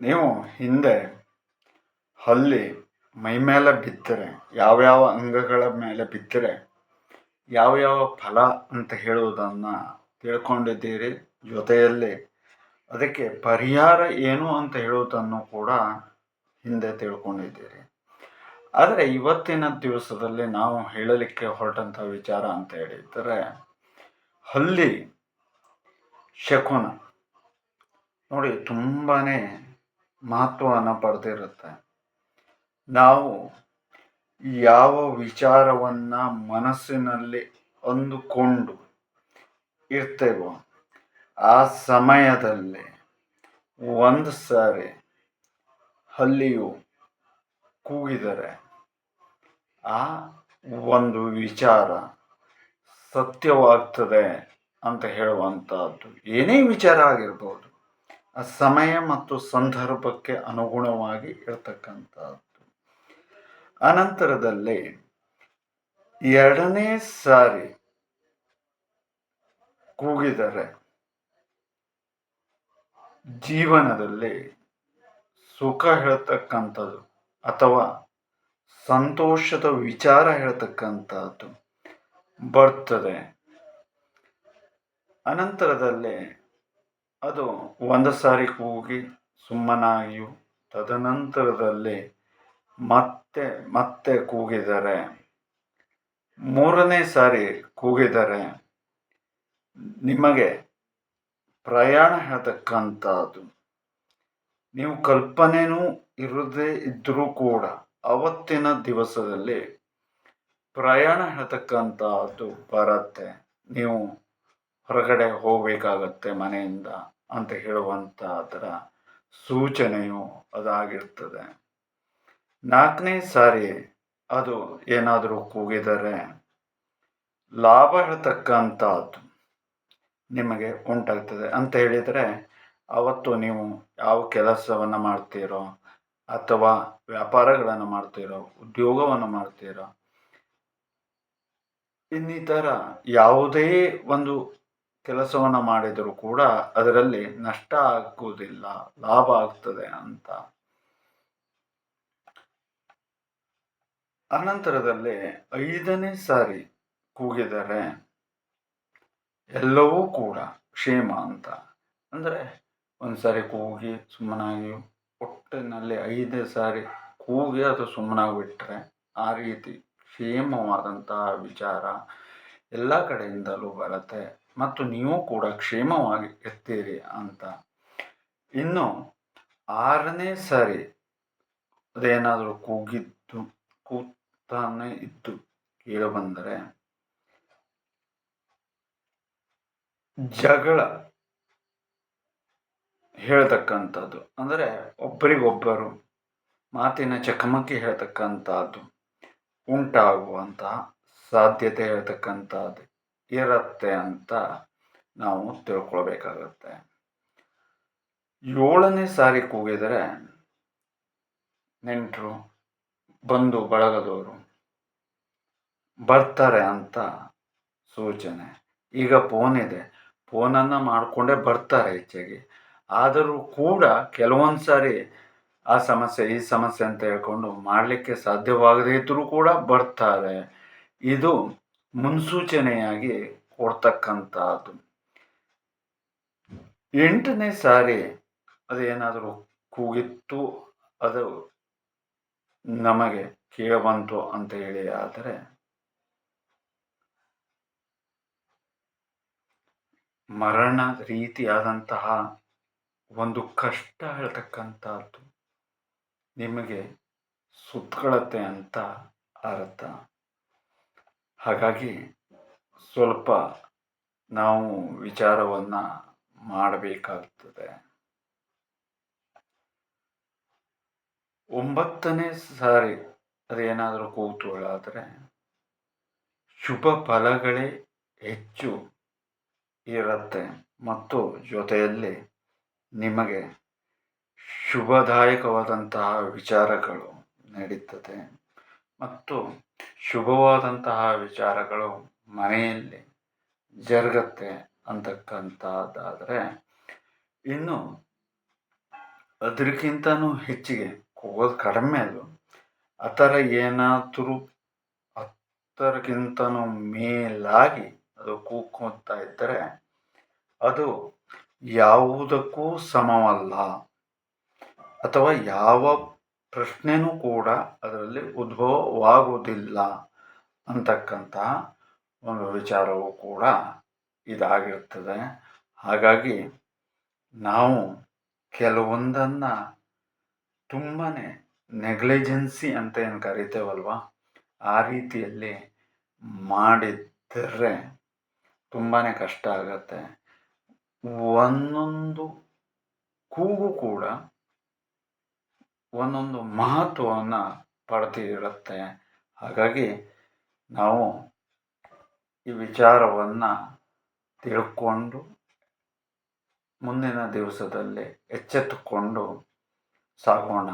ನೀವು ಹಿಂದೆ ಹಲ್ಲಿ ಮೈ ಮೇಲೆ ಬಿದ್ದರೆ, ಯಾವ್ಯಾವ ಅಂಗಗಳ ಮೇಲೆ ಬಿದ್ದರೆ ಯಾವ ಯಾವ ಫಲ ಅಂತ ಹೇಳುವುದನ್ನು ತಿಳ್ಕೊಂಡಿದ್ದೀರಿ ಜೊತೆಯಲ್ಲಿ. ಅದಕ್ಕೆ ಪರಿಹಾರ ಏನು ಅಂತ ಹೇಳುವುದನ್ನು ಕೂಡ ಹಿಂದೆ ತಿಳ್ಕೊಂಡಿದ್ದೀರಿ. ಆದರೆ ಇವತ್ತಿನ ದಿವಸದಲ್ಲಿ ನಾವು ಹೇಳಲಿಕ್ಕೆ ಹೊರಟಂಥ ವಿಚಾರ ಅಂತ ಹೇಳಿದರೆ, ಹಲ್ಲಿ ಶಕುನ. ನೋಡಿ ತುಂಬಾ ಮಹತ್ವವನ್ನು ಪಡೆದಿರುತ್ತೆ. ನಾವು ಯಾವ ವಿಚಾರವನ್ನು ಮನಸ್ಸಿನಲ್ಲಿ ಅಂದುಕೊಂಡು ಇರ್ತೇವೋ ಆ ಸಮಯದಲ್ಲಿ ಒಂದು ಸಾರಿ ಹಲ್ಲಿಯು ಕೂಗಿದರೆ ಆ ಒಂದು ವಿಚಾರ ಸತ್ಯವಾಗ್ತದೆ ಅಂತ ಹೇಳುವಂಥದ್ದು ಏನೇ ವಿಚಾರ ಆಗಿರ್ಬೋದು. ಸಮಯ ಮತ್ತು ಸಂದರ್ಭಕ್ಕೆ ಅನುಗುಣವಾಗಿ ಇರತಕ್ಕಂಥದ್ದು. ಅನಂತರದಲ್ಲಿ ಎರಡನೇ ಸಾರಿ ಕೂಗಿದರೆ ಜೀವನದಲ್ಲಿ ಸುಖ ಹೇಳ್ತಕ್ಕಂಥದ್ದು ಅಥವಾ ಸಂತೋಷದ ವಿಚಾರ ಹೇಳ್ತಕ್ಕಂಥದ್ದು ಬರ್ತದೆ. ಅನಂತರದಲ್ಲಿ ಅದು ಒಂದು ಸಾರಿ ಕೂಗಿ ಸುಮ್ಮನಾಗಿಯೂ ತದನಂತರದಲ್ಲಿ ಮತ್ತೆ ಮತ್ತೆ ಕೂಗಿದರೆ, ಮೂರನೇ ಸಾರಿ ಕೂಗಿದರೆ ನಿಮಗೆ ಪ್ರಯಾಣ ಹೇಳ್ತಕ್ಕಂಥದ್ದು. ನೀವು ಕಲ್ಪನೆನೂ ಇರದೇ ಇದ್ದರೂ ಕೂಡ ಅವತ್ತಿನ ದಿವಸದಲ್ಲಿ ಪ್ರಯಾಣ ಹೇಳ್ತಕ್ಕಂಥದ್ದು ಬರುತ್ತೆ. ನೀವು ಹೊರಗಡೆ ಹೋಗಬೇಕಾಗತ್ತೆ ಮನೆಯಿಂದ. ಅಂತ ಹೇಳುವಂಥ ಅದರ ಸೂಚನೆಯು ಅದಾಗಿರ್ತದೆ. ನಾಲ್ಕನೇ ಸಾರಿ ಅದು ಏನಾದರೂ ಕೂಗಿದರೆ ಲಾಭ ಹೇಳ್ತಕ್ಕಂಥದ್ದು ನಿಮಗೆ ಉಂಟಾಗ್ತದೆ. ಅಂತ ಹೇಳಿದರೆ ಅವತ್ತು ನೀವು ಯಾವ ಕೆಲಸವನ್ನು ಮಾಡ್ತೀರೋ ಅಥವಾ ವ್ಯಾಪಾರಗಳನ್ನು ಮಾಡ್ತೀರೋ, ಉದ್ಯೋಗವನ್ನು ಮಾಡ್ತೀರೋ, ಇನ್ನಿತರ ಯಾವುದೇ ಒಂದು ಕೆಲಸವನ್ನು ಮಾಡಿದರೂ ಕೂಡ ಅದರಲ್ಲಿ ನಷ್ಟ ಆಗುವುದಿಲ್ಲ, ಲಾಭ ಆಗ್ತದೆ ಅಂತ. ಅನಂತರದಲ್ಲಿ ಐದನೇ ಸಾರಿ ಕೂಗಿದರೆ ಎಲ್ಲವೂ ಕೂಡ ಕ್ಷೇಮ ಅಂತ. ಅಂದರೆ ಒಂದು ಸಾರಿ ಕೂಗಿ ಸುಮ್ಮನಾಗಿ ಒಟ್ಟಿನಲ್ಲಿ ಐದೇ ಸಾರಿ ಕೂಗಿ ಅದು ಸುಮ್ಮನಾಗಿಬಿಟ್ರೆ ಆ ರೀತಿ ಕ್ಷೇಮವಾದಂತಹ ವಿಚಾರ ಎಲ್ಲ ಕಡೆಯಿಂದಲೂ ಬರುತ್ತೆ. ಮತ್ತು ನೀವು ಕೂಡ ಕ್ಷೇಮವಾಗಿ ಇರ್ತೀರಿ ಅಂತ. ಇನ್ನು ಆರನೇ ಸಾರಿ ಅದೇನಾದರೂ ಕೂಗಿದ್ದು ಕೂತಾನೆ ಇದ್ದು ಕೇಳಿಬಂದರೆ, ಜಗಳ ಹೇಳ್ತಕ್ಕಂಥದ್ದು. ಅಂದರೆ ಒಬ್ಬರಿಗೊಬ್ಬರು ಮಾತಿನ ಚಕಮಕಿ ಹೇಳ್ತಕ್ಕಂಥದ್ದು ಉಂಟಾಗುವಂತಹ ಸಾಧ್ಯತೆ ಹೇಳ್ತಕ್ಕಂಥದ್ದು. ಇರುತ್ತೆ ಅಂತ ನಾವು ತಿಳ್ಕೊಳ್ಬೇಕಾಗತ್ತೆ. ಏಳನೇ ಸಾರಿ ಕೂಗಿದರೆ ನೆಂಟರು, ಬಂಧು, ಬಳಗದವರು ಬರ್ತಾರೆ ಅಂತ ಸೂಚನೆ. ಈಗ ಫೋನ್ ಇದೆ. ಫೋನನ್ನು ಮಾಡಿಕೊಂಡೇ ಬರ್ತಾರೆ ಹೆಚ್ಚಾಗಿ ಆದರೂ ಕೂಡ ಕೆಲವೊಂದು ಸಾರಿ ಆ ಸಮಸ್ಯೆ, ಈ ಸಮಸ್ಯೆ ಅಂತ ಹೇಳ್ಕೊಂಡು ಮಾಡಲಿಕ್ಕೆ ಸಾಧ್ಯವಾಗದೇ ಇದ್ದರೂ ಕೂಡ ಬರ್ತಾರೆ. ಇದು ಮುನ್ಸೂಚನೆಯಾಗಿ ಕೊಡ್ತಕ್ಕಂಥದ್ದು. ಎಂಟನೇ ಸಾರಿ ಅದೇನಾದರೂ ಕೂಗಿತ್ತು, ಅದು ನಮಗೆ ಕೇಳಬಂತು ಅಂತ ಹೇಳಿ ಆದರೆ, ಮರಣ ರೀತಿಯಾದಂತಹ ಒಂದು ಕಷ್ಟ ಹೇಳ್ತಕ್ಕಂಥದ್ದು ನಿಮಗೆ ಸುತ್ತಕೊಳ್ಳತ್ತೆ ಅಂತ ಅರ್ಥ. ಹಾಗಾಗಿ ಸ್ವಲ್ಪ ನಾವು ವಿಚಾರವನ್ನು ಮಾಡಬೇಕಾಗ್ತದೆ. ಒಂಬತ್ತನೇ ಸಾರಿ ಅದೇನಾದರೂ ಕೂತುಗಳಾದರೆ ಶುಭ ಫಲಗಳೇ ಹೆಚ್ಚು ಇರುತ್ತೆ ಮತ್ತು ಜೊತೆಯಲ್ಲಿ ನಿಮಗೆ ಶುಭದಾಯಕವಾದಂತಹ ವಿಚಾರಗಳು ನಡೀತದೆ. ಮತ್ತು ಶುಭವಾದಂತಹ ವಿಚಾರಗಳು ಮನೆಯಲ್ಲಿ ಜರುಗತ್ತೆ ಅಂತಕ್ಕಂಥದ್ದಾದರೆ ಇನ್ನು ಅದಕ್ಕಿಂತನೂ ಹೆಚ್ಚಿಗೆ ಕೂಗೋದು ಕಡಿಮೆ ಅದು. ಆ ಥರ ಏನಾದರೂ ಹತ್ತರಕ್ಕಿಂತನೂ ಮೇಲಾಗಿ ಅದು ಕೂಗ್ಕೊತಾ ಇದ್ದರೆ ಅದು ಯಾವುದಕ್ಕೂ ಸಮವಲ್ಲ. ಅಥವಾ ಯಾವ ಪ್ರಶ್ನೆನೂ ಕೂಡ ಅದರಲ್ಲಿ ಉದ್ಭವವಾಗುವುದಿಲ್ಲ ಅಂತಕ್ಕಂತಹ ಒಂದು ವಿಚಾರವೂ ಕೂಡ ಇದಾಗಿರ್ತದೆ. ಹಾಗಾಗಿ ನಾವು ಕೆಲವೊಂದನ್ನು ತುಂಬಾ ನೆಗ್ಲಿಜೆನ್ಸಿ ಅಂತ ಏನು ಕರಿತೇವಲ್ವ? ಆ ರೀತಿಯಲ್ಲಿ ಮಾಡಿದ್ದರೆ ತುಂಬಾ ಕಷ್ಟ ಆಗತ್ತೆ. ಒಂದೊಂದು ಕೂಗು ಕೂಡ ಒಂದೊಂದು ಮಹತ್ವವನ್ನು ಪಡೆದಿರುತ್ತೆ. ಹಾಗಾಗಿ ನಾವು ಈ ವಿಚಾರವನ್ನು ತಿಳ್ಕೊಂಡು ಮುಂದಿನ ದಿವಸದಲ್ಲಿ ಎಚ್ಚೆತ್ತುಕೊಂಡು ಸಾಗೋಣ.